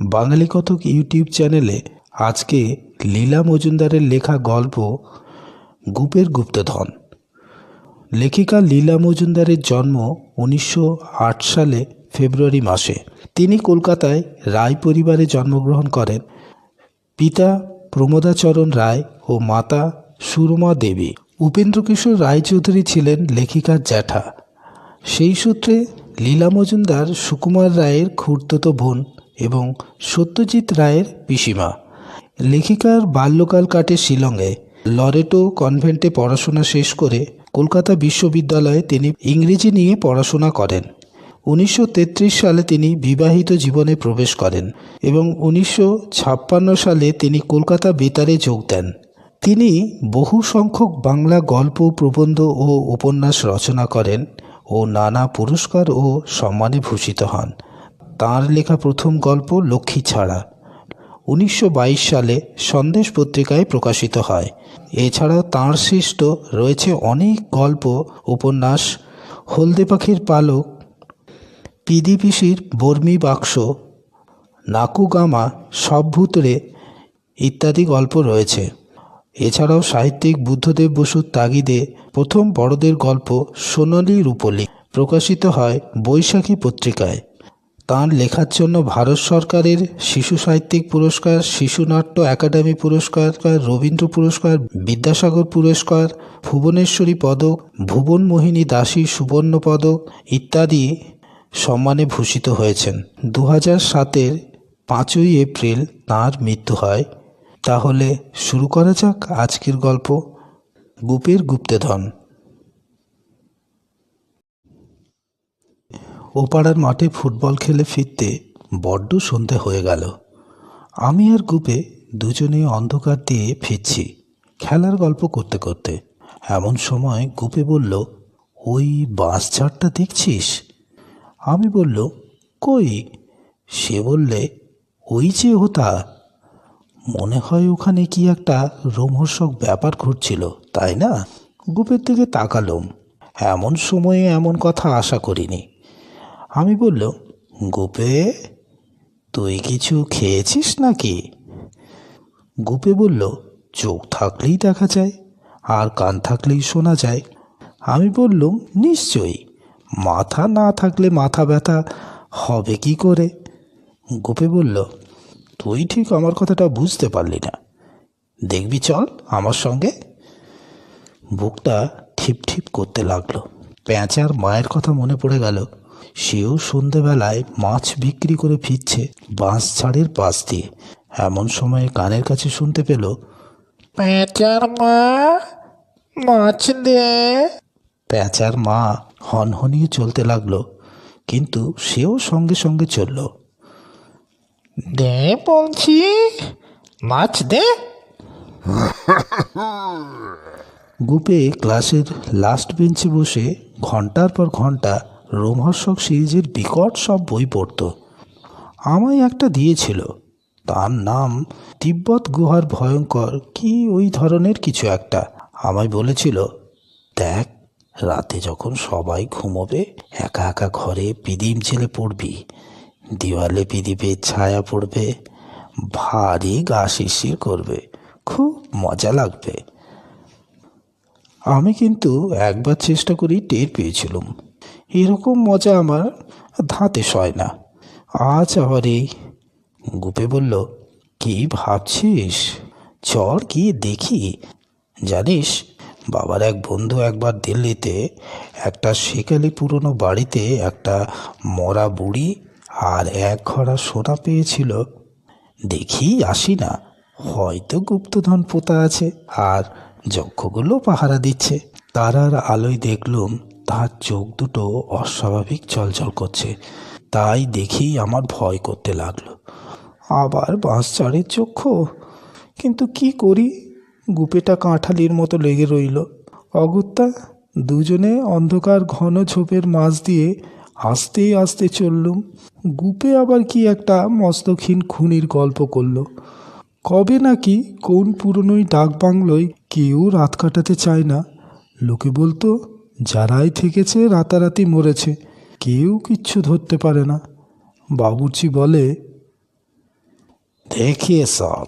বাঙালি কথক YouTube চ্যানেলে আজকে লীলা মজুমদারের লেখা গল্প গুপের গুপ্তধন। লেখিকা লীলা মজুমদারের জন্ম উনিশশো আট সালে ফেব্রুয়ারি মাসে। তিনি কলকাতায় রায় পরিবারে জন্মগ্রহণ করেন। পিতা প্রমোদাচরণ রায় ও মাতা সুরমা দেবী। উপেন্দ্রকিশোর রায়চৌধুরী ছিলেন লেখিকার জ্যাঠা। সেই সূত্রে লীলা মজুমদার সুকুমার রায়ের খুড়তুতো বোন এবং সত্যজিৎ রায়ের পিসিমা। লেখিকার বাল্যকাল কাটে শিলংয়ে। লরেটো কনভেন্টে পড়াশোনা শেষ করে কলকাতা বিশ্ববিদ্যালয়ে তিনি ইংরেজি নিয়ে পড়াশোনা করেন। উনিশশো তেত্রিশ সালে তিনি বিবাহিত জীবনে প্রবেশ করেন এবং উনিশশো ছাপ্পান্ন সালে তিনি কলকাতা বেতারে যোগ দেন। তিনি বহু সংখ্যক বাংলা গল্প, প্রবন্ধ ও উপন্যাস রচনা করেন ও নানা পুরস্কার ও সম্মানে ভূষিত হন। তাঁর লেখা প্রথম গল্প লক্ষ্মী ছাড়া। উনিশশো বাইশ সালে সন্দেশ পত্রিকায় প্রকাশিত হয়। এছাড়াও তাঁর সৃষ্ট রয়েছে অনেক গল্প, উপন্যাস, হলদে পাখির পালক পিদি পিসির বর্মি বাক্স, নাকুগামা সব ভূতরে ইত্যাদি গল্প রয়েছে। এছাড়াও সাহিত্যিক বুদ্ধদেব বসুর তাগিদে প্রথম বড়দের গল্প সোনালি রূপলি প্রকাশিত হয় বৈশাখী পত্রিকায়। তাঁর লেখার জন্য ভারত সরকারের শিশু সাহিত্যিক পুরস্কার, শিশু নাট্য একাডেমি পুরস্কার, রবীন্দ্র পুরস্কার, বিদ্যাসাগর পুরস্কার, ভুবনেশ্বরী পদক, ভুবন মোহিনী দাসী সুবর্ণ পদক ইত্যাদি সম্মানে ভূষিত হয়েছেন। দু হাজার সাতের পাঁচই এপ্রিল তাঁর মৃত্যু হয়। তাহলে শুরু করা যাক আজকের গল্প। গুপের গুপ্তেধন। ওপাড়ার মাঠে ফুটবল খেলে ফিরতে বড্ড সন্ধে হয়ে গেল। আমি আর গুপে দুজনেই অন্ধকার দিয়ে ফিরছি খেলার গল্প করতে করতে। এমন সময় গুপে বলল, ওই ঝাড়টা দেখছিস? আমি বলল, কই? সে বললে, ওই যে ওটা। মনে হয় ওখানে কি একটা রোমহর্ষক ব্যাপার ঘটছিল, তাই না? গুপের দিকে তাকালুম। এমন সময়ে এমন কথা আশা করিনি। আমি বলল গুপে, তুই কিছু খেয়েছিস নাকি? গুপে বলল, চোখ থাকলেই দেখা যায়, আর কান থাকলেই শোনা যায়। আমি বললুম, নিশ্চয়ই, মাথা না থাকলে মাথা ব্যথা হবে কি করে? গোপে বলল, তুই ঠিক আমার কথাটা বুঝতে পারলি না। দেখবি চল আমার সঙ্গে। বুকটা ঠিপ ঠিপ করতে লাগল। প্যাঁচার মায়ের কথা মনে পড়ে গেল। সেও সন্ধেবেলায় মাছ বিক্রি করে ফিরছে বাঁশ ছাড়ের পাশ দিয়ে। এমন সময়ে কানের কাছে শুনতে পেল প্যাঁচার মা মাছ দে। প্যাঁচার মা হনহনিয়ে চলতে লাগল কিন্তু সেও সঙ্গে সঙ্গে চলল দে বলছি মাছ দে। গুপে ক্লাসের লাস্ট বেঞ্চে বসে ঘণ্টার পর ঘণ্টা রোমহর্ষক সিরিজের বিকট সব বই পড়ত। আমায় একটা দিয়েছিল। তার নাম তিব্বত গুহার ভয়ঙ্কর কি ওই ধরনের কিছু একটা। আমায় বলেছিল, দেখ, রাতে যখন সবাই ঘুমোবে, একা একা ঘরে পিদিম ছেলে পড়বি। দেওয়ালে পিদিপের ছায়া পড়বে, ভারী গা শিরশির করবে, খুব মজা লাগবে। আমি কিন্তু একবার চেষ্টা করেই টের পেয়েছিলাম। এরকম মজা আমার ধাঁতে সয় না। আজ আবার এই গুপে বলল, কি ভাবছিস? চল গিয়ে দেখি? জানিস, বাবার এক বন্ধু একবার দিল্লিতে একটা সেকালি পুরনো বাড়িতে একটা মরা বুড়ি আর এক ঘড়া সোনা পেয়েছিল। দেখি, আসি না। হয়তো গুপ্তধন পোতা আছে আর যক্ষগুলো পাহারা দিচ্ছে। তারার আলোয় দেখলুম তার চোখ দুটো অস্বাভাবিক চলচল করছে। তাই দেখেই আমার ভয় করতে লাগল। আবার বাঁশ চাড়ের চক্ষু? কিন্তু কি করি? গুপেটা কাঁঠালির মতো লেগে রইল। অগত্যা দুজনে অন্ধকার ঘন ঝোপের মাঝ দিয়ে আস্তে আস্তে চললুম। গুপে আবার কি একটা মস্তক্ষীণ খুনির গল্প করল। কবে নাকি কোন পুরনোই ডাক বাংলোয় কেউ রাত কাটাতে চায় না। লোকে বলতো যারাই থেকেছে রাতারাতি মরেছে কেউ কিচ্ছু ধরতে পারে না বাবুর্চি বলে देखिए साहब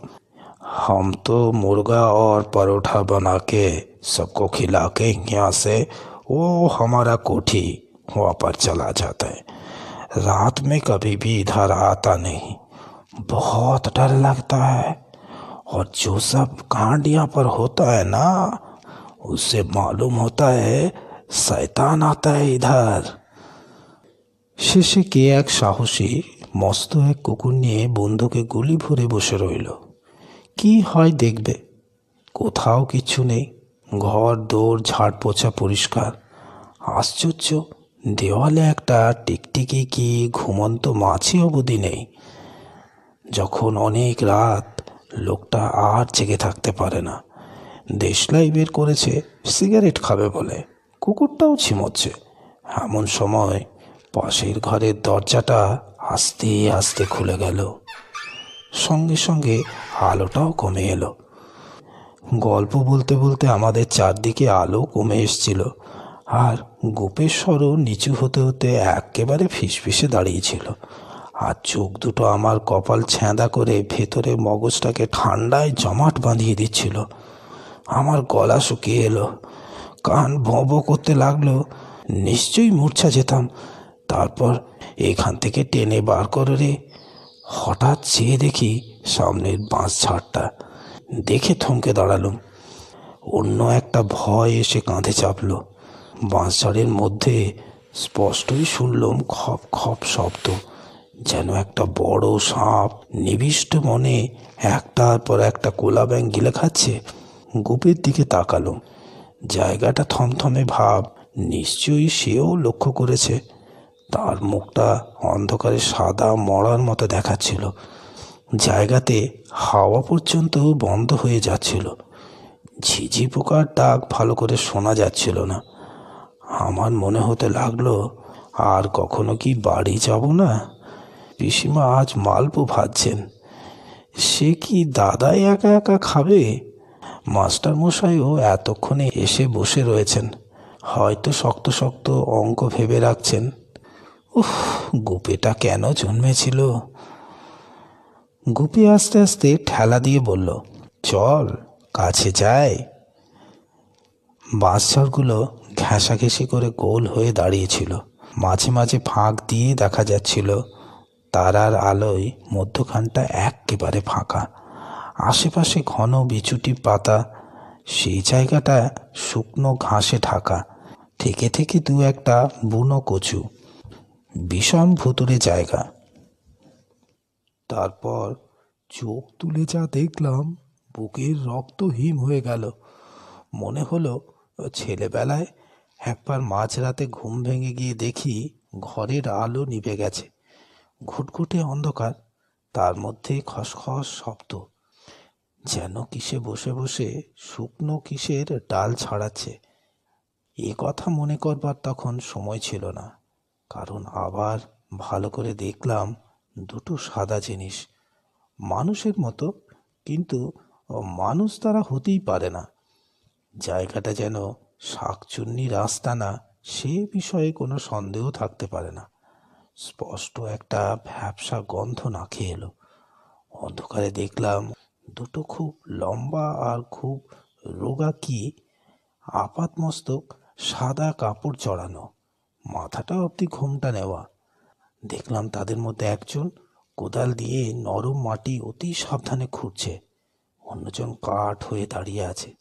हम तो मुर्गा और परोठा बना के सबको खिला के यहाँ से वो हमारा कोठी वापस चला जाता है रात में कभी भी इधर आता नहीं बहुत डर लगता है और जो सब कांड यहाँ पर होता है ना उससे मालूम होता है शैतान आता है इधर শেষে কে এক সাহসী মস্ত এক কুকুর নিয়ে বন্ধুকে গুলি ভরে বসে রইল কি হয় দেখবে কোথাও কিছু নেই ঘর দৌড় ঝাড় পোছা পরিষ্কার আশ্চর্য দেওয়ালে একটা টিকটিকি কি ঘুমন্ত মাছি অবধি নেই যখন অনেক রাত লোকটা আর জেগে থাকতে পারে না দেশলাই বের করেছে সিগারেট খাবে বলে কুকুরটাও ছিমচ্ছে। এমন সময় পাশের ঘরের দরজাটা আস্তে আস্তে খুলে গেল। সঙ্গে সঙ্গে আলোটাও কমে এলো। গল্প বলতে বলতে আমাদের চারদিকে আলো কমে এসছিল আর গোপের স্বরও নিচু হতে হতে একেবারে ফিসফিসে দাঁড়িয়েছিল। আর চোখ দুটো আমার কপাল ছ্যাঁদা করে ভেতরে মগজটাকে ঠান্ডায় জমাট বাঁধিয়ে দিচ্ছিল। আমার গলা শুকিয়ে এলো। কান ভঁ ভঁ করতে লাগল। নিশ্চয়ই মূর্ছা যেতাম। তারপর এখান থেকে টেনে বার করে রে। হঠাৎ চেয়ে দেখি সামনের বাঁশ ঝাড়টা। দেখে থমকে দাঁড়ালুম। অন্য একটা ভয় এসে কাঁধে চাপলো। বাঁশঝাড়ের মধ্যে স্পষ্টই শুনলাম খপ খপ শব্দ, যেন একটা বড় সাপ নিবিষ্ট মনে একটার পর একটা কোলা ব্যাং গিলে খাচ্ছে গুপের দিকে তাকালো জায়গাটা থমথমে ভাব, নিশ্চয়ই সেও লক্ষ্য করেছে। তার মুখটা অন্ধকারে সাদা মরার মতো দেখাচ্ছিল। জায়গাতে হাওয়া পর্যন্ত বন্ধ হয়ে যাচ্ছিল। ঝিঝি পোকার ডাক ভালো করে শোনা যাচ্ছিল না। আমার মনে হতে লাগল, আর কখনো কি বাড়ি যাব না? পিসিমা আজ মালপো ভাজছেন। সে কি দাদাই একা একা খাবে? মাস্টার মশাইও এতক্ষণে এসে বসে রয়েছেন। হয়তো শক্ত শক্ত অঙ্ক ভেবে রাখছেন। উফ, গুপিটা কেন জন্মেছিল? গুপি আস্তে আস্তে ঠেলা দিয়ে বলল, চল, কাছে যাই। বাঁশঝড়গুলো ঘেঁষাঘেঁষি করে গোল হয়ে দাঁড়িয়েছিল। মাঝে মাঝে ফাঁক দিয়ে দেখা যাচ্ছিল, তারার আলোয় মধ্যখানটা একেবারে ফাঁকা। আশেপাশে ঘন বিচুটি পাতা, সেই জায়গাটা শুকনো ঘাসে ঢাকা। থেকে থেকে দু একটা বুনো কচু। বিষম ভুতুরে জায়গা। তারপর চোখ তুলে যা দেখলাম, বুকের রক্ত হিম হয়ে গেল। মনে হলো ছেলেবেলায় একবার মাঝরাতে ঘুম ভেঙে গিয়ে দেখি ঘরের আলো নিভে গেছে। ঘুটঘুটে অন্ধকার, তার মধ্যে খসখস শব্দ। যেন কিসে বসে বসে শুকনো কিসের ডাল ছাড়াচ্ছে। এ কথা মনে করবার তখন সময় ছিল না, কারণ আবার ভালো করে দেখলাম দুটো সাদা জিনিস। মানুষের মতো, কিন্তু মানুষ তারা হতেই পারে না। জায়গাটা যেন শাকচুন্নি রাস্তা না, সে বিষয়ে কোনো সন্দেহ থাকতে পারে না। স্পষ্ট একটা ভ্যাবসা গন্ধ নাকে এলো। অন্ধকারে দেখলাম দুটো খুব লম্বা আর খুব রোগা কি আপাতমস্তক সাদা কাপড় চড়ানো। মাথাটা অবধি ঘোমটা নেওয়া। দেখলাম তাদের মধ্যে একজন কোদাল দিয়ে নরম মাটি অতি সাবধানে খুঁড়ছে। অন্যজন কাঠ হয়ে দাঁড়িয়ে আছে।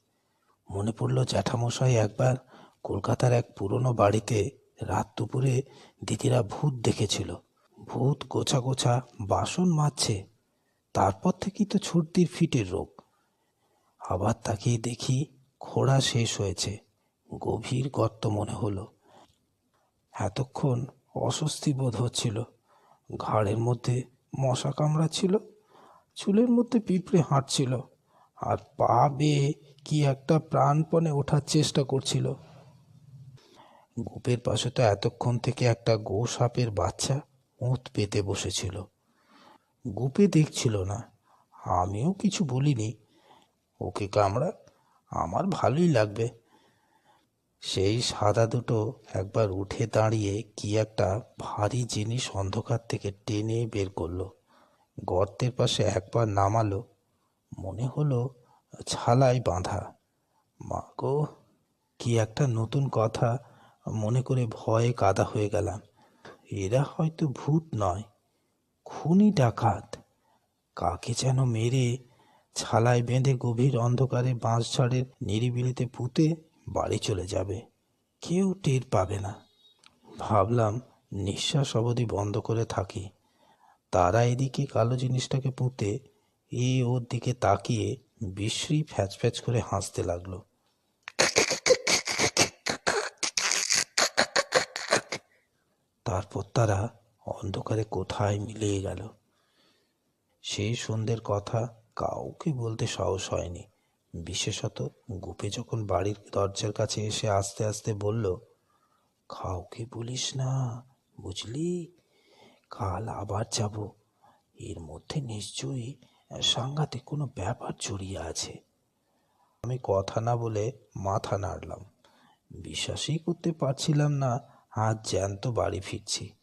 মনে পড়ল জ্যাঠামশাই একবার কলকাতার এক পুরনো বাড়িতে রাত দুপুরে দিদিরা ভূত দেখেছিল। ভূত গোছা গোছা বাসন মাজছে। তারপর থেকেই তো ছর্দির ফিটের রোগ। আবার তাকিয়ে দেখি খোঁড়া শেষ হয়েছে, গভীর গর্ত মনে হলো। এতক্ষণ অস্বস্তি বোধ হচ্ছিল। ঘাড়ের মধ্যে মশা কামড়াচ্ছিল, চুলের মধ্যে পিঁপড়ে হাঁটছিল, আর পা বেয়ে কি একটা প্রাণপণে ওঠার চেষ্টা করছিল। গোপের পাশে তো এতক্ষণ থেকে একটা গো সাপের বাচ্চা ওঁত পেতে বসেছিল। গুপে দেখছিল না। আমিও কিছু বলিনি। ওকে কামড়া আমার ভালোই লাগবে। সেই সাদা দুটো একবার উঠে দাঁড়িয়ে কি একটা ভারী জিনিস অন্ধকার থেকে টেনে বের করল। গর্তের পাশে একবার নামালো। মনে হলো ছালাই বাঁধা। মা গো, কি একটা নতুন কথা। মনে করে ভয়ে কাদা হয়ে গেলাম। এরা হয়তো ভূত নয়। খুনি ডাকাত। কাকে যেন মেরে ছালায় বেঁধে গভীর অন্ধকারে বাঁশ বাঁশঝাড়ের নিরিবিলিতে পুঁতে বাড়ি চলে যাবে। কেউ টের পাবে না। ভাবলাম নিঃশ্বাস অবধি বন্ধ করে থাকি। তারা এদিকে কালো জিনিসটাকে পুঁতে এ ওর দিকে তাকিয়ে বিশ্রী ফ্যাচ ফ্যাচ করে হাসতে লাগল। তারপর তারা অন্ধকারে কোথায় মিলিয়ে গেল? সেই সন্ধ্যের কথা কাউকে বলতে সাহস হয়নি। বিশেষত গুপে যখন বাড়ির দরজার কাছে এসে আস্তে আস্তে বলল, কাউকে বলিস না, বুঝলি? কাল আবার যাব। এর মধ্যে নিশ্চয়ই সাংঘাতিক কোনো ব্যাপার জড়িয়ে আছে। আমি কথা না বলে মাথা নাড়লাম। বিশ্বাসই করতে পারছিলাম না, আজ জ্যান্ত বাড়ি ফিরছি।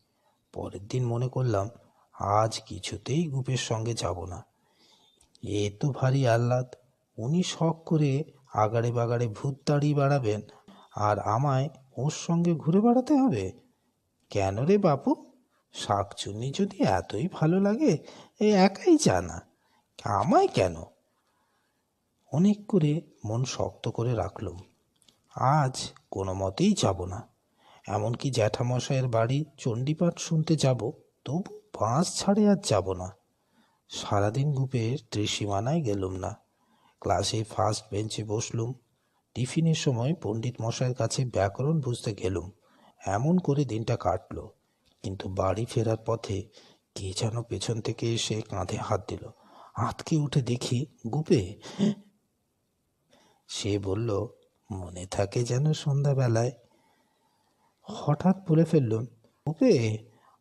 পরের দিন মনে করলাম, আজ কিছুতেই গুপের সঙ্গে যাব না। এ তো ভারী আহ্লাদ। উনি শখ করে আগাড়ে বাগাড়ে ভূত দাঁড়িয়ে বেড়াবেন, আর আমায় ওর সঙ্গে ঘুরে বেড়াতে হবে? কেন রে বাপু? শাকচুন্নি যদি এতই ভালো লাগে, এ একাই জানা। আমায় কেন? অনেক করে মন শক্ত করে রাখলুম। আজ কোনো মতেই যাব না। এমনকি জ্যাঠামশাইয়ের বাড়ি চণ্ডীপাঠ শুনতে যাব, তবু বাঁশ ছাড়ে আর যাব না। সারাদিন গুপের ত্রিসীমানায় গেলুম না। ক্লাসে ফার্স্ট বেঞ্চে বসলুম। টিফিনের সময় পণ্ডিত মশাইয়ের কাছে ব্যাকরণ বুঝতে গেলুম। এমন করে দিনটা কাটলো। কিন্তু বাড়ি ফেরার পথে কে যেন পেছন থেকে এসে কাঁধে হাত দিল। আঁতকে উঠে দেখি গুপে। সে বলল, মনে থাকে যেন সন্ধ্যাবেলায় হঠাৎ বলে ফেললুম গুপে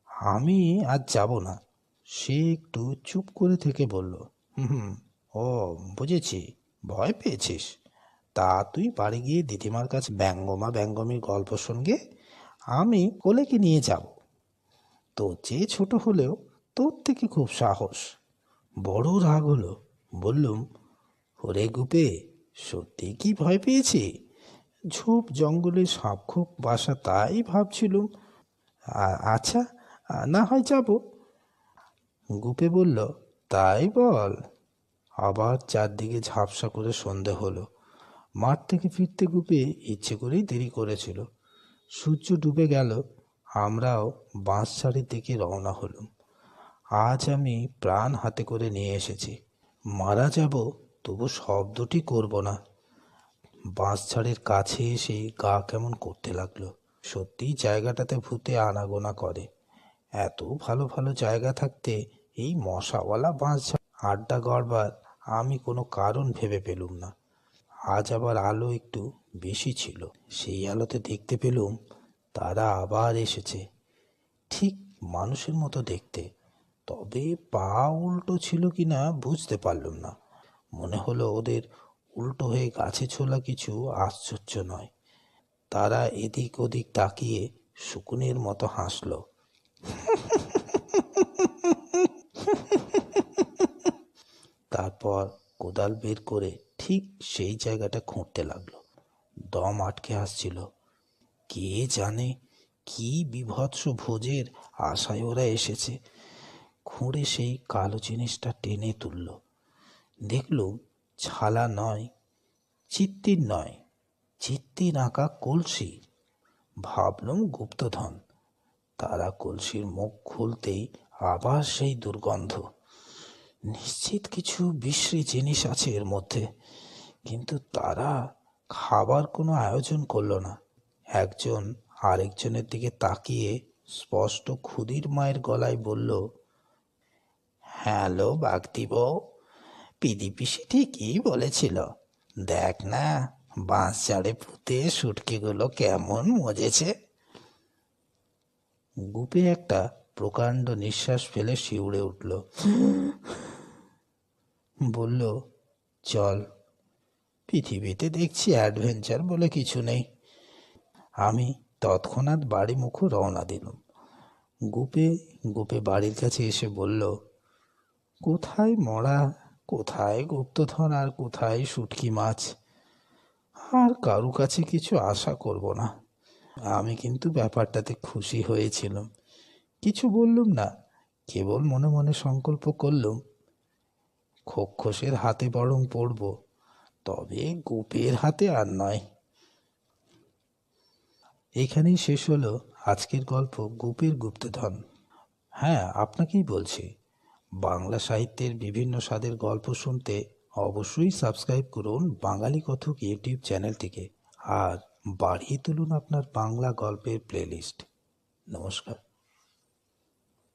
আমি আজ যাব না। সে একটু চুপ করে থেকে বলল, হুম, ও, বুঝেছি, ভয় পেয়েছিস। তা তুই বাড়ি গিয়ে দিদিমার কাছে ব্যঙ্গমা ব্যঙ্গমের গল্প শুনগে, আমি কোলেকে নিয়ে যাব। তো যে ছোট হলেও তোর থেকে খুব সাহস। বড় রাগ হলো, বললুম, ওরে গুপে, সত্যি কি ভয় পেয়েছি? ঝোপ, জঙ্গলে সাপ খুব বাসা, তাই ভাবছিলুম আচ্ছা না হয় যাব। গুপে বলল, তাই বল। আবার চারদিকে ঝাপসা করে সন্ধে হলো। মাঠ থেকে ফিরতে গুপে ইচ্ছে করেই দেরি করেছিল। সূর্য ডুবে গেল, আমরাও বাঁশঝাড়ির দিকে রওনা হলুম। আজ আমি প্রাণ হাতে করে নিয়ে এসেছি। মারা যাব, তবু শব্দটি করব না। বাঁশঝাড়ের কাছে এসে গা কেমন করতে লাগল। সত্যিই জায়গাটাতে ভূতে আনাগোনা করে। এত ভালো ভালো জায়গা থাকতে এই মশাওয়ালা বাঁশঝাড় আড্ডা গড়বার আমি কোনো কারণ ভেবে পেলুম না। আজ আবার আলো একটু বেশি ছিল। সেই আলোতে দেখতে পেলুম, তারা আবার এসেছে। ঠিক মানুষের মতো দেখতে। তবে পা উল্টো ছিল কি না বুঝতে পারলুম না। মনে হলো ওদের উল্টো হয়ে গাছে ছোলা কিছু আশ্চর্য নয়। তারা এদিক ওদিক তাকিয়ে শুকুনের মতো হাসল। তারপর কোদাল বের করে ঠিক সেই জায়গাটা খুঁড়তে লাগল। দম আটকে আসছিল। কে জানে কি বিভৎস ভোজের আশায় ওরা এসেছে। খুঁড়ে সেই কালো জিনিসটা টেনে তুলল। দেখলুম ছালা নয়, চিত্তির নয়, চিত্তির আঁকা কলসি ভাবলুম গুপ্তধন, তারা কলসির মুখ খুলতেই আবার সেই দুর্গন্ধ। নিশ্চিত কিছু বিশ্রী জিনিস আছে এর মধ্যে, কিন্তু তারা খাবার কোনো আয়োজন করল না। একজন আরেকজনের দিকে তাকিয়ে স্পষ্ট ক্ষুদির মায়ের গলায় বলল, হ্যালো বাগদি বউ পিদি পিসি ঠিকই বলেছিল। দেখ না, বাঁশ চাড়ে পুঁতে সুটকিগুলো কেমন মজেছে। গুপে একটা প্রকাণ্ড নিঃশ্বাস ফেলে শিউড়ে উঠল। বলল, চল, পৃথিবীতে দেখছি অ্যাডভেঞ্চার বলে কিছু নেই। আমি তৎক্ষণাৎ বাড়ি মুখো রওনা দিলাম। গুপে গুপে বাড়ির কাছে এসে বলল, কোথায় মরা কোথায় গুপ্তধন আর কোথায় শুটকি মাছ? আর কারও কাছে কিছু আশা করব না। আমি কিন্তু ব্যাপারটাতে খুশি হয়েছিলাম। কিছু বললুম না, কেবল মনে মনে সংকল্প করলুম, খোক্ষসের হাতে বরং পড়ব, তবে গোপের হাতে আর নয়। এখানেই শেষ হলো আজকের গল্প গোপের গুপ্তধন। হ্যাঁ আপনাকেই বলছি বাংলা সাহিত্যের বিভিন্ন স্বাদের গল্প শুনতে অবশ্যই সাবস্ক্রাইব করুন বাঙালি কথক ইউটিউব চ্যানেলটিকে আর বাড়িয়ে তুলুন আপনার বাংলা গল্পের প্লেলিস্ট নমস্কার।